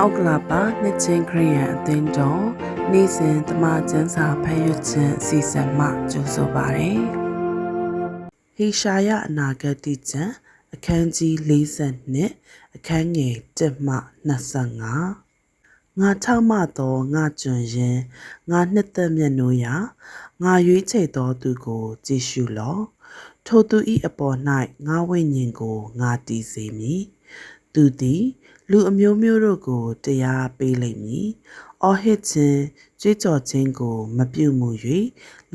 မြောက်ဥက္ကလာပါနှစ်ချင်းခရိယန်အသင်းတော်နေ့စဉ်တမချန်းစာဖတ်ရခြင်းအစီအစဉ်မှကြိုဆိုပါရယ်ဟေရှာယအနာဂတိကျမ်းအခန်းကြီး42အခန်းငယ်1မှ25ငါထောက်မသောငါကျွန်ရင်ငါနှစ်သက်မျက်နှိုးရာငါရွေးချယ်သောသူကို ကြည့်ရှုလော့ထိုသူ၏အပေါ်၌ငါဝိညာဉ်ကိုငါတည်စေမည်သူသည် လူအမျိုးမျိုးတို့ကိုတရားပေးလိမ့်မည်။အော်ဟစ်ခြင်းကြွေးကြော်ခြင်းကို မပြုမှု၍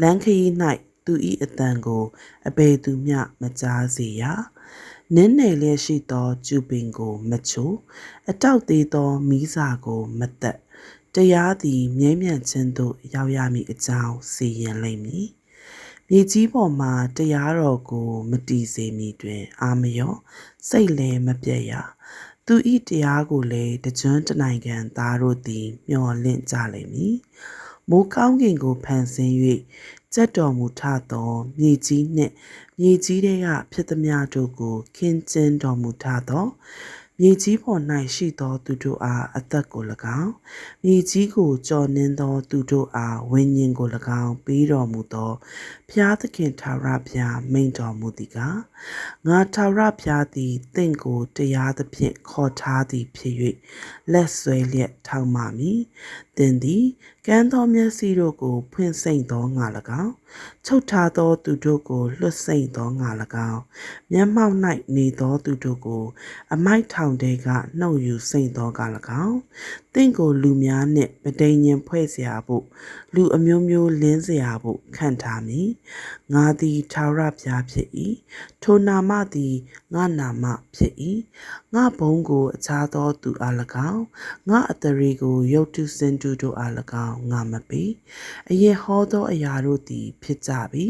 လမ်းခရီး၌သူ၏အတန်ကိုအဘယ်သူမျှမကြားစေရ။နင်းနယ်လျက်ရှိသောကျူပင်ကိုမချိုးအတောက်သေးသောမိစာကိုမသက်တရားသည်မြဲမြံခြင်းသို့ရောက်ရမည်အကြောင်းစီရင်လိမ့်မည်။မြေကြီးပေါ်မှာတရားတော်ကို မတည်စေမီတွင် အာမယောစိတ်လည်းမပြတ်ရ သူဤတရားကိုလည်းတကြွတနိုင်ငံသားတို့သည်မျှော်လင့်ကြလိမ့်မည်မိုးကောင်းကင်ကိုဖန်ဆင်း၍ကြက်တော်မူထသောမြေကြီးနှင့်မြေကြီးတွေကဖြစ်သမျှတို့ကိုခင်းကျင်းတော်မူထသော မြေကြီးပေါ်၌ရှိသော သူတို့အားအသက်ကို၎င်းမြေကြီးကိုကြော်နှင်းသောသူတို့အားဝိညာဉ်ကို၎င်းပေးတော်မူသောဖျားသခင်ထာဝရဘုရားမိန်တော်မူသည်ကားငါထာဝရဘုရားသည်တင့်ကိုတရားသဖြင့်ခေါ်ထားသည်ဖြစ်၍လက်ဆွဲလျက်ထောက်မှမည်သင်သည်ကမ်းသောမျက်စိတို့ကိုဖွင့်စိမ့်သောငါ၎င်းချုပ်ထားသောသူတို့ကိုလွတ်စိမ့်သောငါ၎င်းမျက်မှောက်၌နေသောသူတို့ကို အမိုက်ထောင်တဲကနှုတ်ယူစိမ့်သောက၎င်းတင့်ကိုလူများနှင့်မတိန်ညင်ဖွဲ့เสียဖို့လူအမျိုးမျိုးလင်းเสียဖို့ခံထားမည်ငါသည်ထာဝရဘုရားဖြစ်၏ထိုနာမသည်ငါနာမဖြစ်၏ငါဘုံကိုအခြားသောသူအား၎င်းငါအတရီကိုရုတ်တုစင်တုတို့အား၎င်း းငါမပေးအရင်ဟောသောအရာတို့သည် ဖြစ်ကြပြီ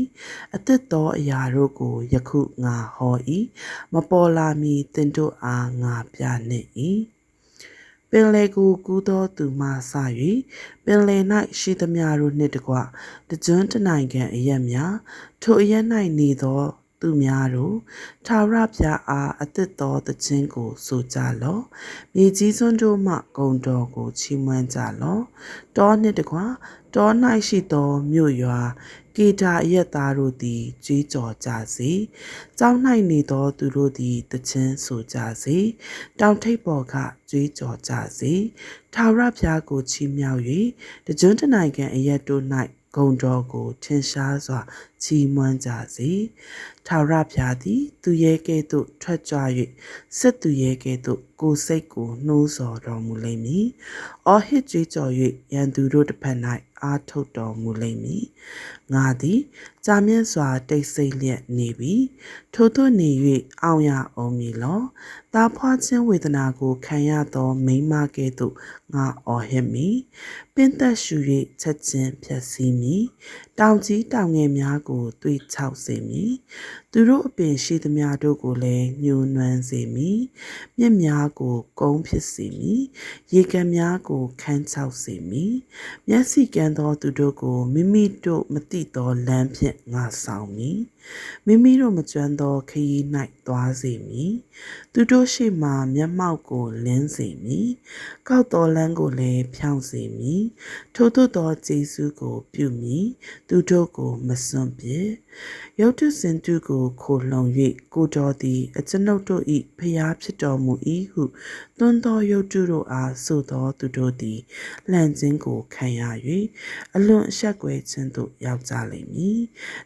အသစ်သောအရာတို့ကိုယခုငါဟော၏မပေါ်လာမီသင်တို့အားငါပြနှင့်၏ပင်လေကိုကူးသောသူမှစ၍ပင်လေ၌ရှိသမျှတို့နှင့်တကွတကျွန်းတနိုင်ငံအရက်များထိုအရက်၌နေသော သူများတို့ထာဝရဘုရားအားအသစ်သောသခြင်းကို ဆိုကြလော့မြေကြီးစွန်းတို့မှဂုံတော်ကိုချီးမွမ်းကြလော့တောနှင့်တကွတော၌ရှိသောမြို့ရွာကေတာအရက်သားတို့သည်ကြွေးကြော်ကြစေ။ကြောင်း၌နေသောသူတို့သည်တခြင်းဆိုကြစေ။တောင်ထိပ်ပေါ်ကကြွေးကြော်ကြစေ။ထာဝရဘုရားကိုချီးမြှောက်၍တကြွတနိုင်ငံအရက်တို့၌ ဂုံတော်ကိုထင်ရှားစွာချီးမွမ်းကြစေ။ထာဝရဘုရားသည် သူရဲ့ကဲ့သို့ထွက်ကြ၍စစ်သူရဲ့ကဲ့သို့ကိုယ်စိတ်ကိုနှိုးဆော်တော်မူလိမ့်မည်။အော်ဟစ်ကြွေးကြော်၍ရန်သူတို့တစ်ဖက်၌ အားထုတ်တော်မူလိမ့်မည်။ငါသည်ကြာမြင့်စွာတိတ်ဆိတ်လျက်နေပြီ။ထို့သို့နေ၍အောင်ရအောင်မည်လော။တာဖွာခြင်းဝေဒနာကိုခံရသောမိမကဲ့သို့ငါအော်ဟစ်မည်။ပင်သက်ရှူ၍ချက်ချင်းဖြတ်စည်းမည်။တောင်ကြီးတောင်ငယ်များကိုတွေးချောက်စေမည်။သူတို့အပင်ရှိသမျှတို့ကိုလည်းညှိုးနွမ်းစေမည်။မြစ်များကိုကုန်းဖြစ်စေမည်။ရေကန်များကိုခန်းချောက်စေမည်။မျက်စိကန်းသောသူတို့ကိုမိမိတို့မသိသောလမ်းဖြင့်ငါဆောင်မည်မိမိတို့မကြွမ်းသောခရီး၌သွားစေမည်သူတို့ရှိမှမျက်မှောက်ကိုလင်းစေမည်ကောက်တော်လန်းကိုလည်းဖြောင်းစေမည်ထို့သို့သောကျေးဇူးကိုပြုမည်သူတို့ကိုမစွန့်ပစ်ရုတ်တုစင်တုကိုခိုလှုံ၍ကိုတော်သည်အကျွန်ုပ်တို့၏ဖျားဖြစ်တော်မူ၏ဟုသွန်းသောရုတ်တုတို့အားဆိုသောသူတို့သည်လှန်ခြင်းကိုခံရ၍အလွန်အဆက်ကွဲခြင်းသို့ရောက်ကြလိမ့်မည်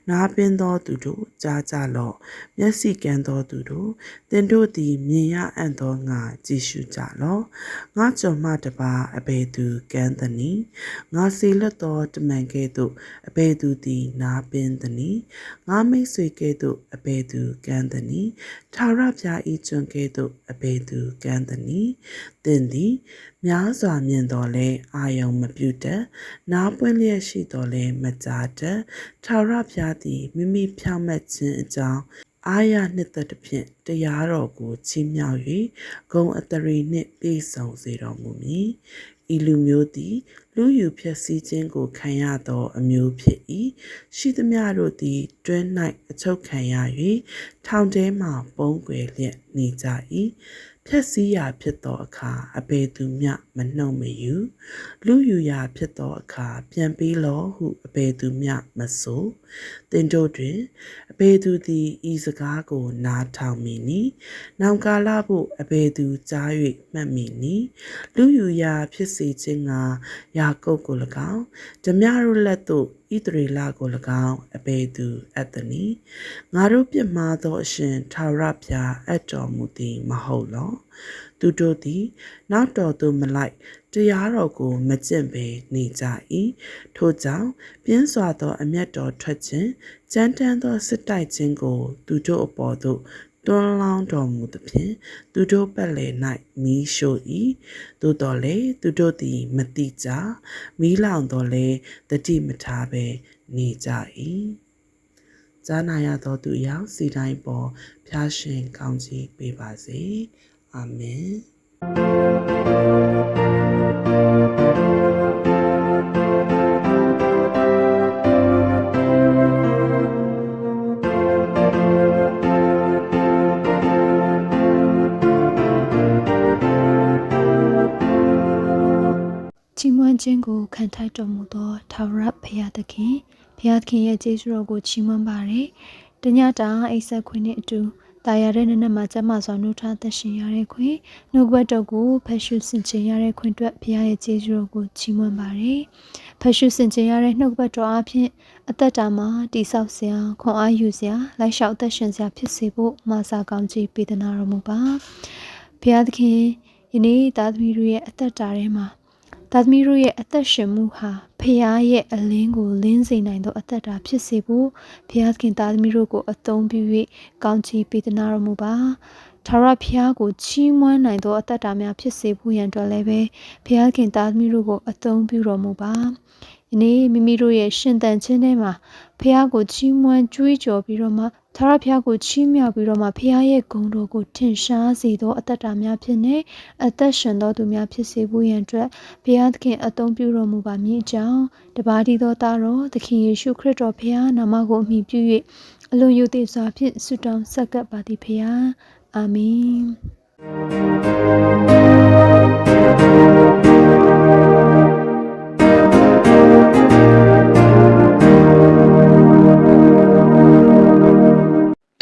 နားပင်သောသူတို့ကြားကြလော့မျက်စိကန်းသောသူတို့သင်တို့သည်မြင်ရအံ့သောငါကြည့်ရှုကြလော့ငါကြော်မှတပါအဘယ်သူကန်းသနည်းငါစီလွတ်သောတမန်ကဲ့သို့အဘယ်သူသည်နားပင်သနည်းငါမိတ်ဆွေကဲ့သို့အဘယ်သူကန်းသနည်းထာဝရဘုရားဤကျွန်းကဲ့သို့အဘယ်သူကန်းသနည်းသင်သည်များစွာမြင်တော်လဲအာယုံမပြုတတ်နားပွင့်လျက်ရှိတော်လဲမကြားတတ်ထာဝရဘုရားသည်မိမိဖြောင့်မတ်ခြင်းအကြောင်းအာရနှစ်သက်သဖြင့်တရားတော်ကိုချီးမြှောက်၍ဂုံအတရီနှင့်ပြည့်စုံစေတော်မူမည်ဤလူမျိုးသည် လူယူဖျက်ဆီးခြင်းကိုခံရသော အမျိုးဖြစ်၏ရှိသမျှတို့သည်တွင်း၌အချုပ်ခံရ၍ထောင်ထဲမှပုံးကွယ်လျက်နေကြ၏ဖျက်ဆီးရာဖြစ်သောအခါအဘယ်သူမျှမနှုတ်မယူလူယူရာဖြစ်သောအခါပြန်ပြီးလောဟုအဘယ်သူမျှမဆိုတင်တို့တွင်အဘယ်သူသည်ဤစကားကို နားထောင်မည်နီနောင်ကာလဖို့အဘယ်သူကြား၍မှတ်မည်နီလူယူရာဖြစ်စေခြင်းကယာကုပ်ကို၎င်းဓမြတို့လက်သို့ဣသရေလကို၎င်းအဘယ်သူအပ်သနည်းငါတို့ပြစ်မှားသောအရှင်ထာဝရဘုရားအပ်တော်မူသည်မဟုတ်လောသူတို့သည် နောက်တော်သို့မလိုက်တရားတော်ကိုမကျင့်ပေနေကြ၏ထို့ကြောင့်ပြင်းစွာသောအမျက်တော်ထွက်ခြင်းကြမ်းတမ်းသောစစ်တိုက်ခြင်းကို သူတို့အပေါ်သို့ တွန်းလောင်းတော်မူသဖြင့်သူတို့ပတ်လည်၌မီးရှို့၏သို့တော်လည်းသူတို့သည်မတိကြမီးလောင်တော်လည်းတတိမထားဘဲနေကြ၏ဇာနာရသောသူရောက်စီတိုင်းပေါ်ဖျားရှင်ကောင်းကြီးပေးပါစေအာမင် ချီးမွမ်းခြင်းကိုခံထိုက်တော်မူသောထာဝရဘုရားသခင်ဘုရားသခင်ရဲ့ကျေးဇူးတော်ကိုချီးမွမ်းပါရယ်။တညတာအိဆက်ခွင့်နဲ့အတူတာယာတဲ့နနက်မှာကျမစွာနှုတ်ထားသက်ရှင်ရတဲ့ခွင့်နှုတ်ဘတ်တော်ကိုဖတ်ရှုဆင်ခြင်ရတဲ့ခွင့်အတွက်ဘုရားရဲ့ကျေးဇူးတော်ကိုချီးမွမ်းပါရယ်။ဖတ်ရှုဆင်ခြင်ရတဲ့နှုတ်ဘတ်တော်အပြင်အသက်တာမှာတိဆောက်စရာခွန်အားယူစရာလိုက်လျှောက်သက်ရှင်စရာဖြစ်စေဖို့မာစာကောင်းကြီးပေးသနာတော်မူပါ။ဘုရားသခင်ယနေ့သားသမီးတို့ရဲ့အသက်တာထဲမှာ သားသမီးတို့ရဲ့အသက်ရှင်မှုဟာဖခင်ရဲ့အလင်းကိုလင်းစေနိုင်သောအသက်တာဖြစ်စေဖို့ဖခင်သားသမီးတို့ကိုအသုံးပြု၍ကောင်းချီးပေးသနာတော်မူပါထာဝရဘုရားကိုချီးမွမ်းနိုင်သောအသက်တာများဖြစ်စေဖို့ရန်အတွက်လည်းပဲဘုရားခင်သားသမီးတို့ကိုအသုံးပြုတော်မူပါယနေ့မိမိတို့ရဲ့ရှင်သန်ခြင်းထဲမှာဖះကိုချီးမွမ်းကြွေးကြော်ပြီးတော့မှ သာရဖះကိုချီးမြှောက်ပြီးတော့မှဖះရဲ့ဂုဏ်တော်ကိုထင်ရှားစေသောအသက်တာများဖြစ်နေအသက်ရှင်သောသူများဖြစ်စေဖို့ရန်အတွက်ဘုရားသခင်အသုံးပြုတော်မူပါမည်အကြောင်းတပါးတည်းသောသားတော်သခင်ယေရှုခရစ်တော်ဘုရားနာမကိုအမိပြု၍အလွန်ယုသေးစွာဖြင့်ဆုတောင်းဆက်ကပ်ပါသည်ဘုရားအာမင်